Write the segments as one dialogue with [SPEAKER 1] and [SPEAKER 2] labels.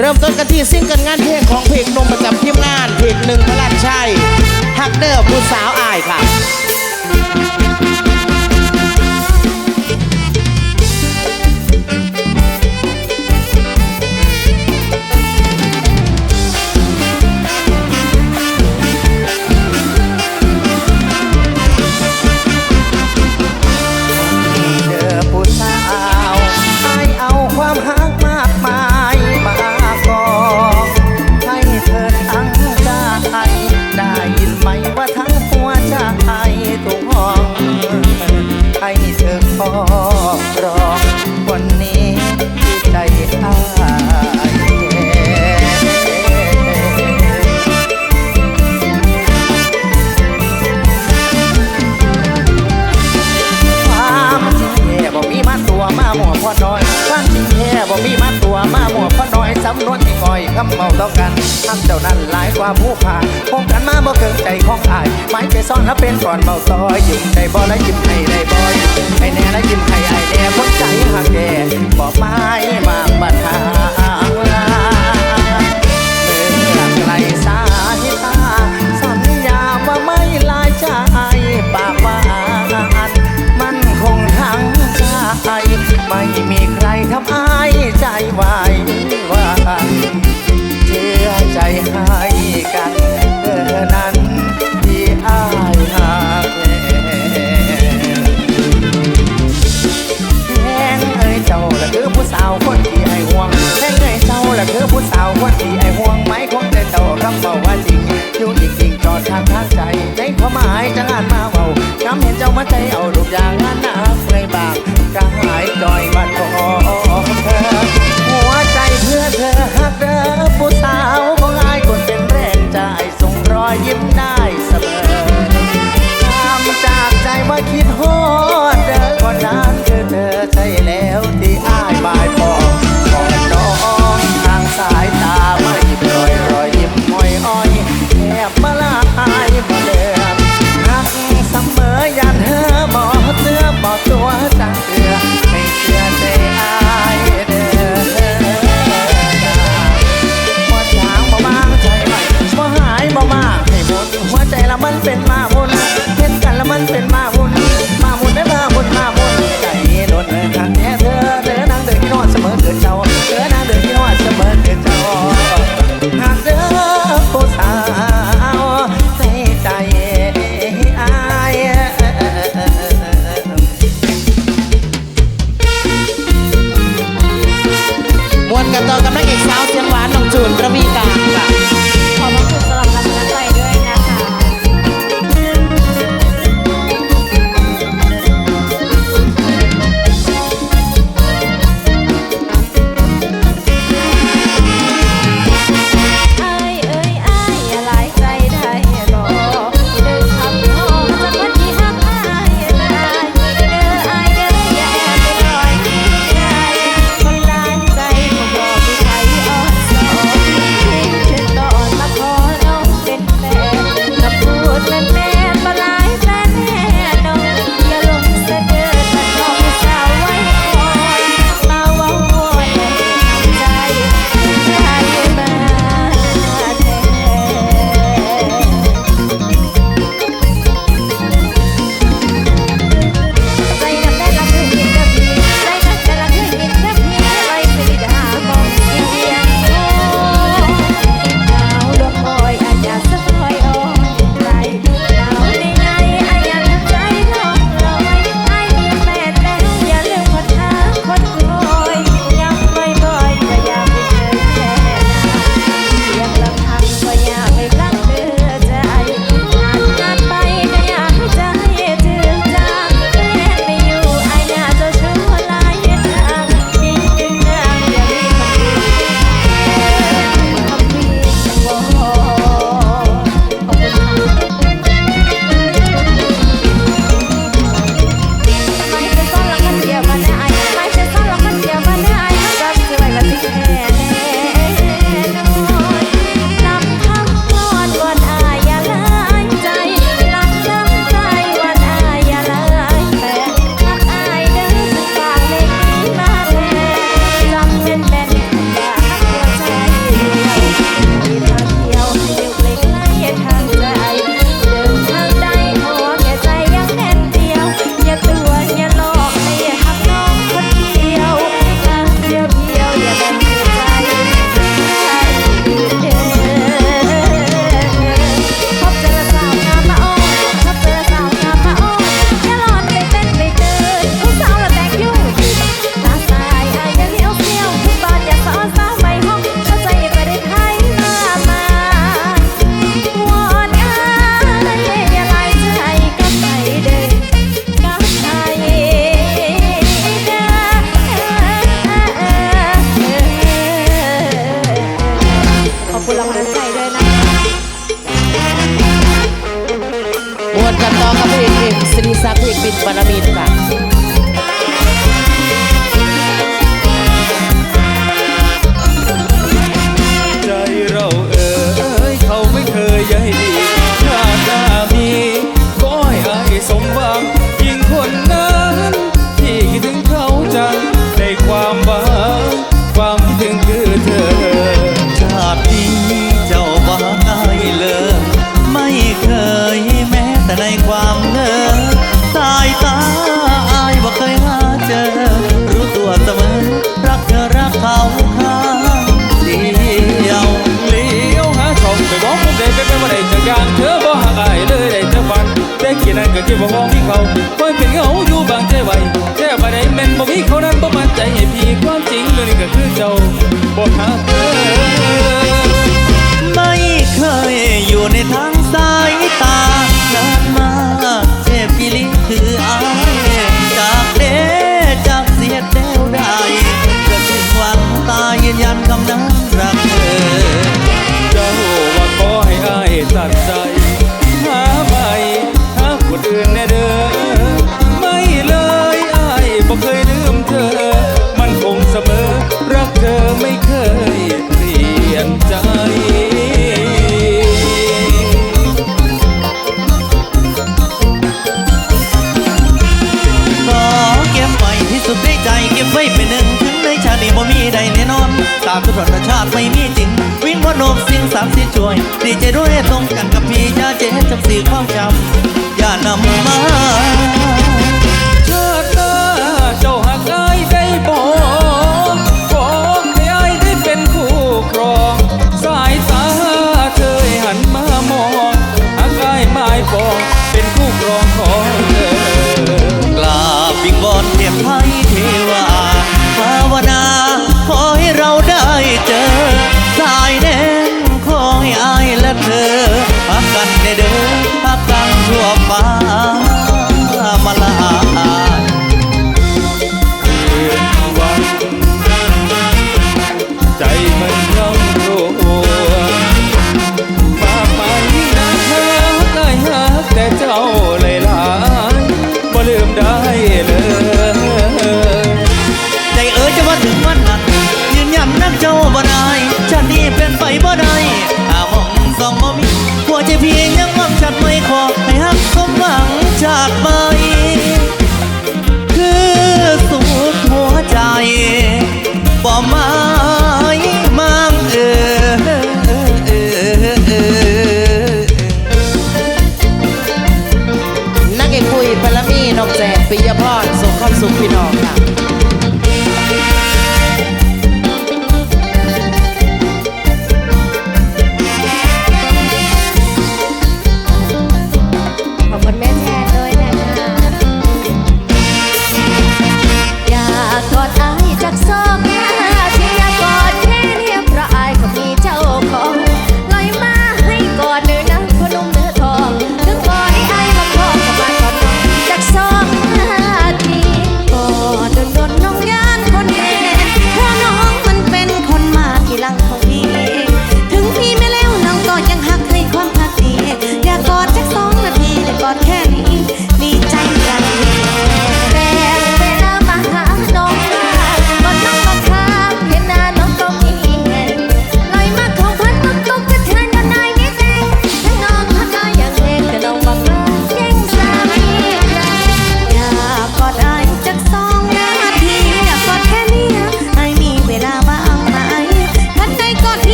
[SPEAKER 1] เริ่มต้นกันที่ซิ่งกิลงานเพลงของเพลงนมประจำทีมงานเพลงหนึ่งพลัดชชัยฮักเดอร์ผู้สาวอายค่ะ
[SPEAKER 2] ทักเจ้านั้นหลายกว่าผู้ผ่านคงกันมาบ่เกินใจของอายไม้ไปซ่อน
[SPEAKER 3] แล้
[SPEAKER 4] วเป็นก่อนเบาซอ
[SPEAKER 3] ยยิ้ม
[SPEAKER 4] ใจบ่
[SPEAKER 3] และยิ้ม
[SPEAKER 4] ให้ได้
[SPEAKER 3] บ่อยไอแน่
[SPEAKER 4] และ
[SPEAKER 3] ยิ้มให้อ
[SPEAKER 2] แน่ค
[SPEAKER 5] นใจหักแก่บอกไม้มาบัดหา come for one เป็นคู่ครอง
[SPEAKER 6] ของ
[SPEAKER 7] เธอ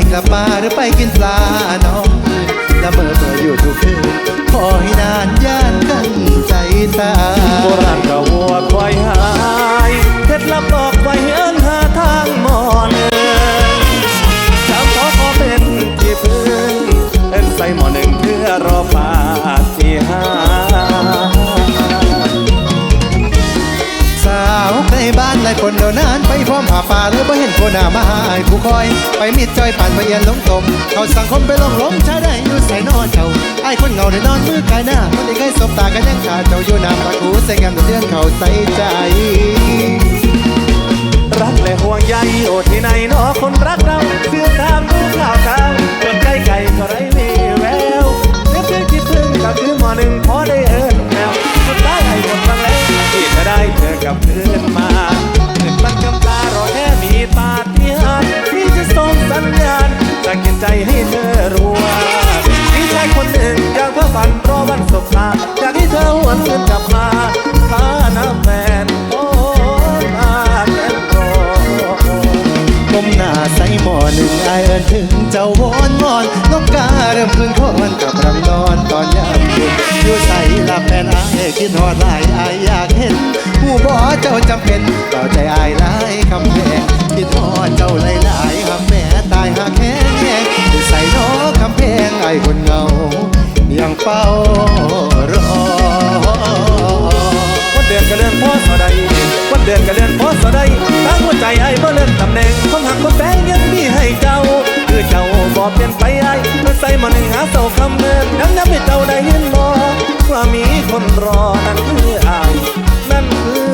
[SPEAKER 7] ไปกลับมาหรือไปกินปลาน้องละเมอเมออยู่ทุกคืนขอให้นานย่านกันใจตา
[SPEAKER 4] โบราณายคนเดีย
[SPEAKER 7] วนานไปพร้อมผ่าป่าเลยบ่เห็นคนหน้ามาหาไอ้ผู้คอย ไปมิดจอยผ่านไปเอียนลงตมเขาสังคมไปลงล้มชาได้อยู่ใส่นอนเจ้าไอ้คนเงาได้นอนมือกายหน้าคนได้เคยสบตากันยังขาเจ้าอยู่น้ำตาคูใส่งามแต่เรื่องเขาใส่ใจ
[SPEAKER 4] รักและห่วงใยโอดที่ไหนนอคนรักเราเสื้อตามรูปข่าวตามเปิดใกล้
[SPEAKER 7] คิดหอดลายอายอยากเห็นผู้บ่เจ้าจำเป็นต่อใจอายลายคำแพงคิดหอดเจ้าลายลายฮักแม่ตายหาแค่แม่ใส่นอคำแพงไอ้คนเงายังเฝ้ารอ
[SPEAKER 4] วันเดือนก็เลื่อนพอสอดใดวันเดือนก็เลื่อนพอสอดใดตั้งหัวใจไอ้บ่เลื่อนตำแหน่งความหักควา
[SPEAKER 8] มแฝงยังมีให้เจ้าือเจ้าบ่เปลี่ยนไปไอ้คือใส่มันหาเศร้าคำเดิมนั่งน้ำให้เจ้าได้ยินบ่ว่า
[SPEAKER 6] มีค
[SPEAKER 9] นรอนั่นคืออ้ายนั่นคื
[SPEAKER 7] อ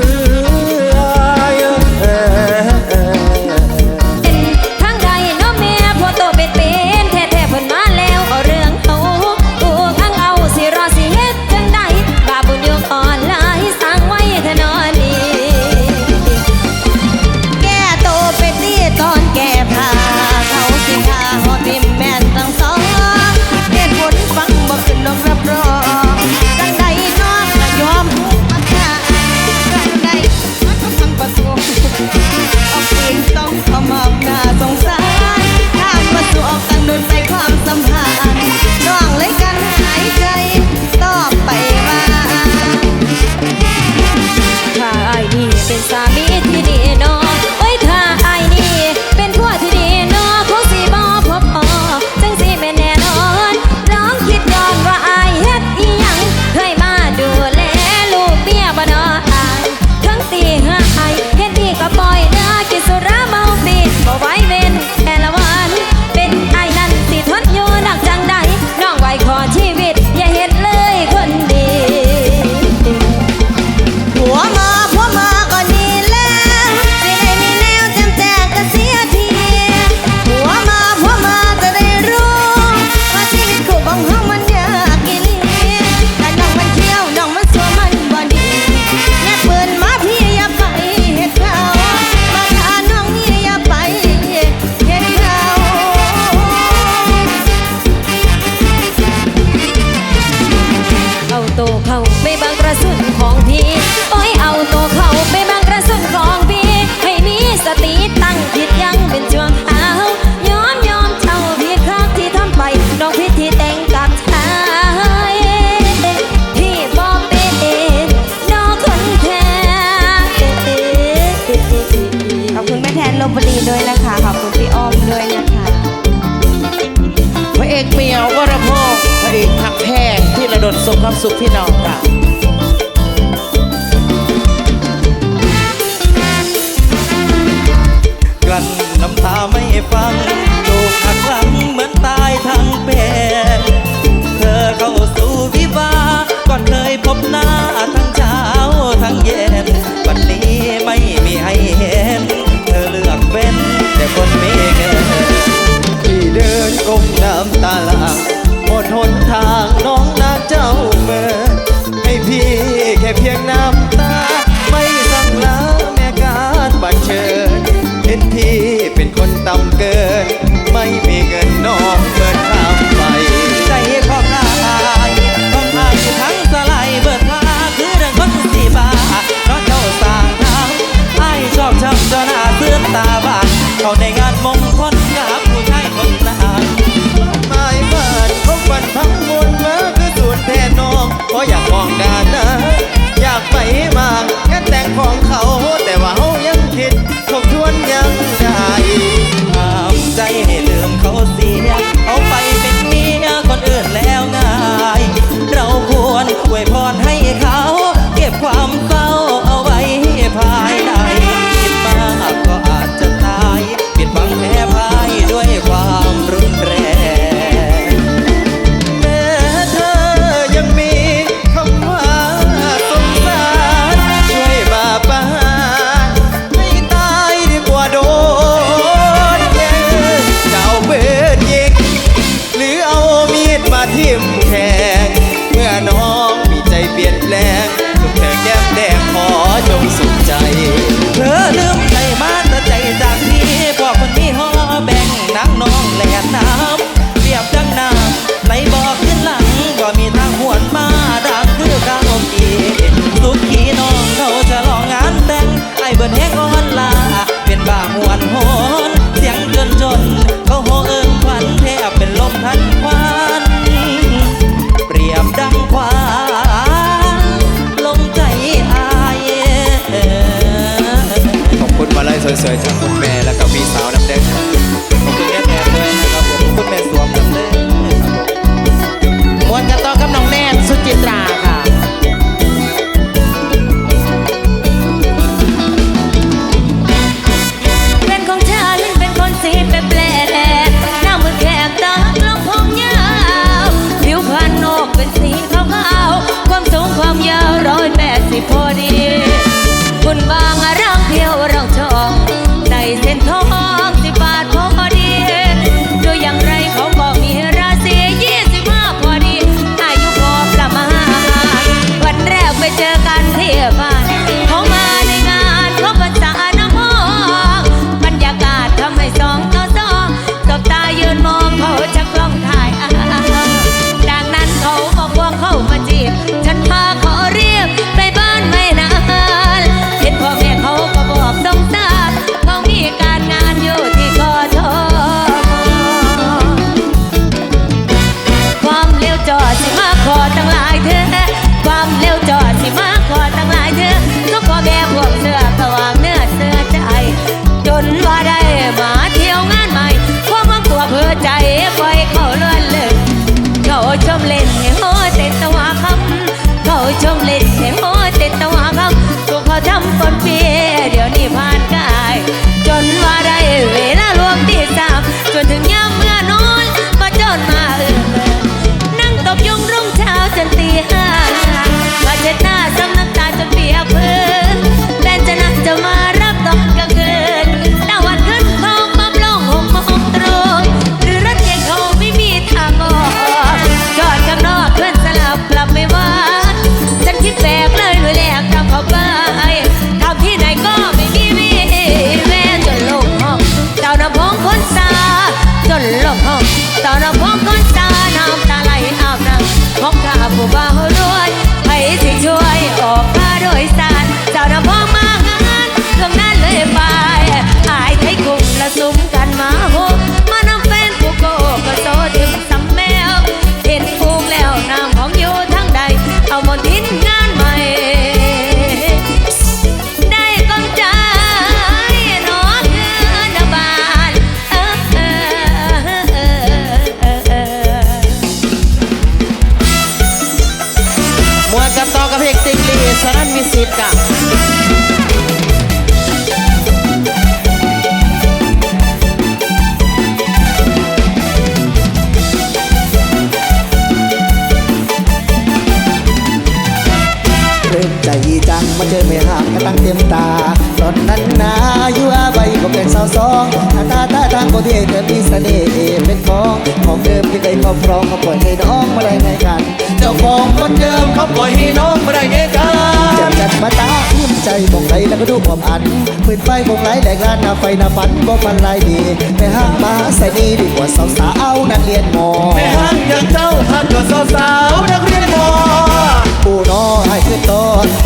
[SPEAKER 7] เธ
[SPEAKER 10] อมีเสน่เป็นของของเดิมที่เคยครอบครองเขาปล่อยให้น้องมาได้ไงกัน เจ้าของคนเดิมเขาปล่อยให้น้องมาได้ไงกันจัดจัดมาตาทุ่มใจมองไหลแล้วก็ดูความอันปืนไฟมองไหลแหลกลานหน้าไฟหน้าฝันบ่ฟันลายดีไปห้างมาใส่นี่ดีกว่าสาวสาวนักเรียนมอ
[SPEAKER 3] แม่ฮักอย่างเจ้าฮักกับสาวสาวนักเรียนมอ
[SPEAKER 10] น้อยขึ้นโต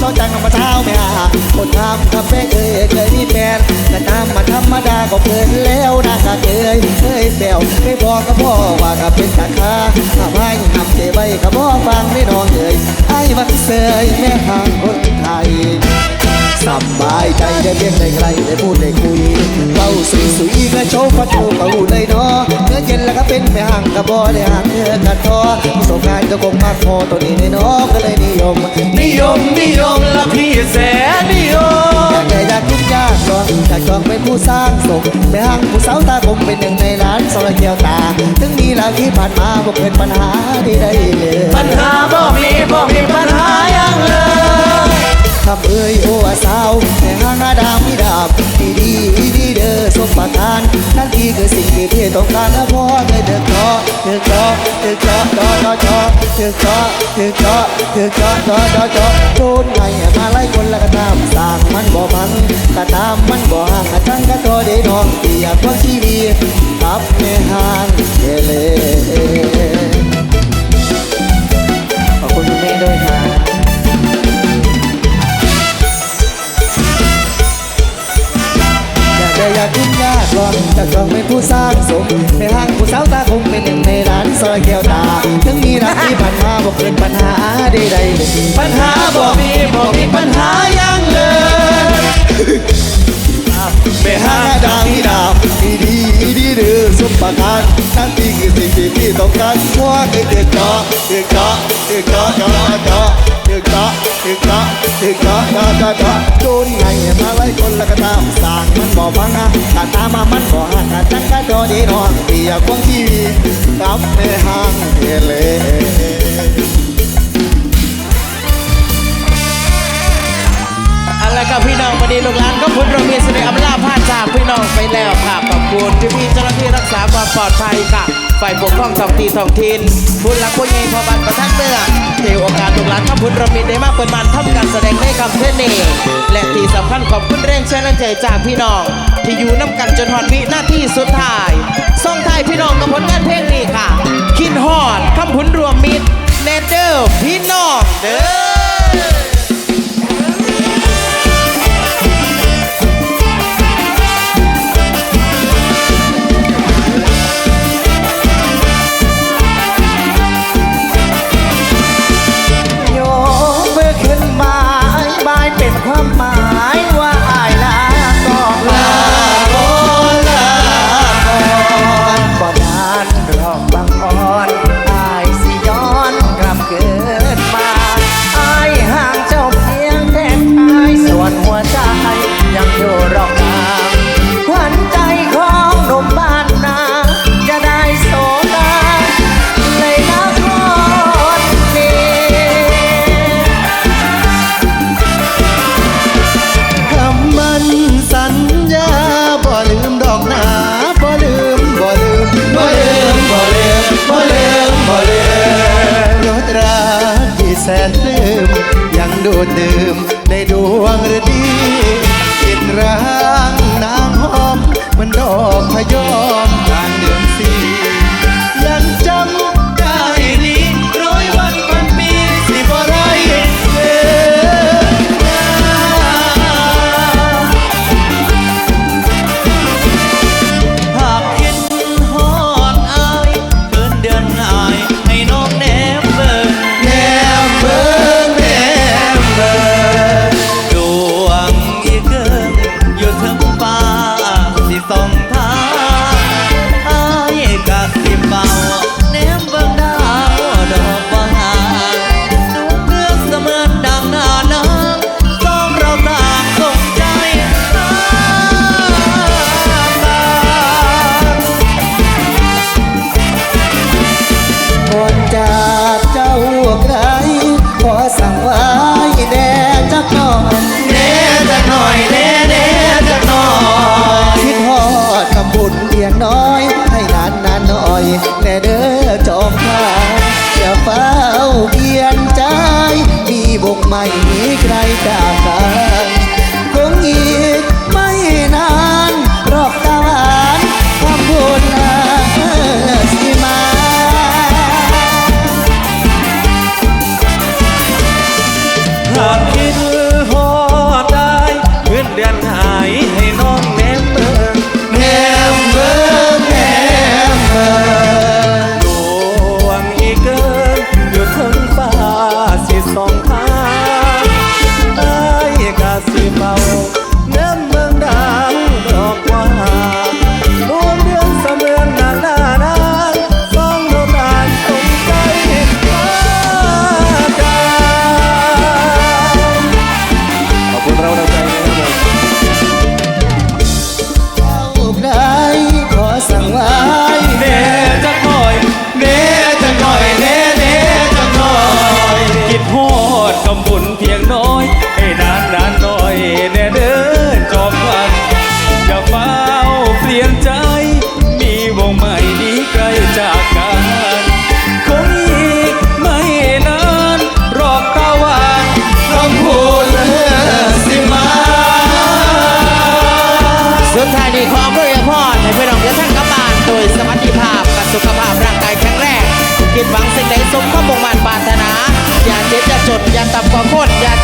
[SPEAKER 10] น้องจังมาเท้าไม่หาคนทำทำไม่เคยเคยมีแฟนแต่ตามมาธรรมดาก็เกินแล้วนะก็เคยเคยแซวไม่บอกก็พ่อว่าก็เป็นตาคาถ้าไม่ทำเจไว้ก็พ่อฟังไม่นอนเลยไอ้มันเสยแม่ห่างคนไทย สบายใจได้เพียงได้ใครได้พูดได้คุยเบาสุยสุยก็โชว์ฟัดโชว์ก็หูได้เนาะเมื่อเย็นแล้วก็เป็นแม่ห่างกระบอได้ห่างเนื้อกันทอประสบการณ์ก็คงมากพอตัวนี้ในน้องก็เลยนิยม
[SPEAKER 3] นิยมนิยมละพี่แสนนิยม
[SPEAKER 10] อยากได้อยากคิดยากจองอยากจองเป็นผู้สร้างสุขแม่ห่างผู้สาวตาคมเป็นหนึ่งในล้านสองเกียวตา ถึงมีหลายที่ผ่านมาบ่เป็นปัญหาที่ได้เลย
[SPEAKER 3] ปัญหาบ่มีบ่มีปัญหาอย่างเลย
[SPEAKER 10] คำเอ่ยโอ้สาวแม่หางาดามมีดาบดีดีดีเด้อสมประทานนั่นที่คือสิ่งที่พี่ต้องการนะพ่อเคยเดือดร้อนเดือดร้อนเดือดร้อนจอจอจอเดือดร้อนเดือดร้อนเดือดร้อนจอจอจอโดนไงมาไล่คนละกระตามสร้างมันบ่พังกระตามมันบ่ห่างกระจังกระโตได้น้องเปียกว่าชีวิตครับแม่ห่างเกเลขอบคุณคุณแม่ด้วยครับ อยากได้อยากกินยากลองจะจองเป็นผู้สร้างสมในห้างผู้สาวตาคงเป็นหนึ่งในร้านซอยแก้วตา ถึงมีรักที่ผ่านมาบอกเป็นปัญหาใดๆ
[SPEAKER 3] ปัญหาบอกมีบอกมีปัญหาอย่างเลย
[SPEAKER 10] ไปหาดาวที่ดาวดีดีดีเดือสุปการนั่นที่คือสิ่งที่พี่ต้องการว่าคือเดือดเจาะเดือดเจาะเดือดเจาะเจาะเจาะเดือดเจาะเดือดเจาะเดือดเจาะเจาะเจาะโดนไงมาไล่คนละกระตามสางมันบ่ฟังนะกาตามามันบ่หักกาจังกะโดนดีนอนเปียกวงทีวีกับแม่ห้างเทเล
[SPEAKER 2] กับพี่น้องวันนี้ลูกหลานก็พุทธรมีสิริอำลาพาจากพี่น้องไปแล้วค่ะขอบคุณที่พี่เจ้าหน้าที่รักษาความปลอดภัยค่ะ ฝ่ายปกครองท้องที่ท้องถิ่นผู้หลักผู้ใหญ่พอบันประทัดเมืองเทโอกาสลูกหลานข้าพุทธรมีได้มากเปิดมันทำการแสดงในคำเทศนีและที่สำคัญขอบคุณแรงเชียร์แรงใจจากพี่น้อง ที่อยู่น้ำกันจนหอดวินาที่สุดท้ายส่งท้ายพี่น้องกับผลงานเพลงนี้ค่ะคินฮอดคำพุนรวมมิตรเนเดอร์พี่น้องเด้อ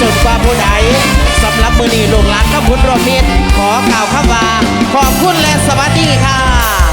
[SPEAKER 10] จนกว่า
[SPEAKER 11] ผู้ใดสำ
[SPEAKER 1] หรับมือนี้ลูกหลานก็พุณรวมมิตรขอกล่าวคำว่า ขอบคุณและสวัสดีค่ะ